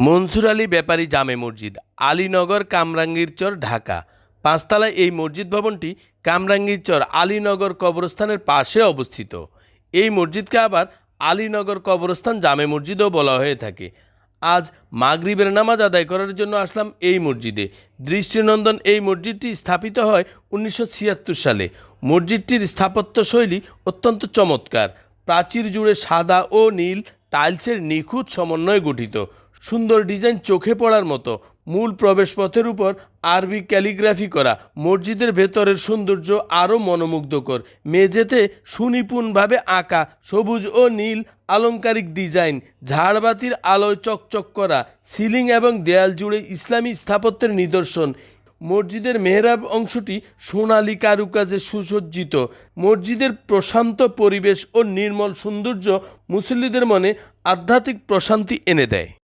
মনসুর আলী ব্যাপারী জামে মসজিদ, আলীনগর কামরাঙ্গীরচর, ঢাকা। পাঁচতলায় এই মসজিদ ভবনটি কামরাঙ্গীরচর, আলীনগর কবরস্থানের পাশে অবস্থিত। এই মসজিদকে আবার আলীনগর কবরস্থান জামে মসজিদও বলা হয়ে থাকে। আজ মাগরিবের নামাজ আদায় করার জন্য আসলাম এই মসজিদে। দৃষ্টিনন্দন এই মসজিদটি স্থাপিত হয় উনিশশো ছিয়াত্তর সালে। মসজিদটির স্থাপত্য শৈলী অত্যন্ত চমৎকার। প্রাচীর জুড়ে সাদা ও নীল টাইলসের নিখুঁত সমন্বয়ে গঠিত। সুন্দর ডিজাইন চোখে পড়ার মতো। মূল প্রবেশপথের উপর আরবি ক্যালিগ্রাফি করা। মসজিদের ভেতরের সৌন্দর্য আরও মনোমুগ্ধকর। মেঝেতে সুনিপুণভাবে আঁকা সবুজ ও নীল আলংকারিক ডিজাইন। ঝাড়বাতির আলোয় চকচক করা। সিলিং এবং দেয়াল জুড়ে ইসলামী স্থাপত্যের নিদর্শন। মসজিদের মেহরাব অংশটি সোনালী কারুকাজে সুসজ্জিত। মসজিদের প্রশান্ত পরিবেশ ও নির্মল সৌন্দর্য মুসল্লিদের মনে আধ্যাত্মিক প্রশান্তি এনে দেয়।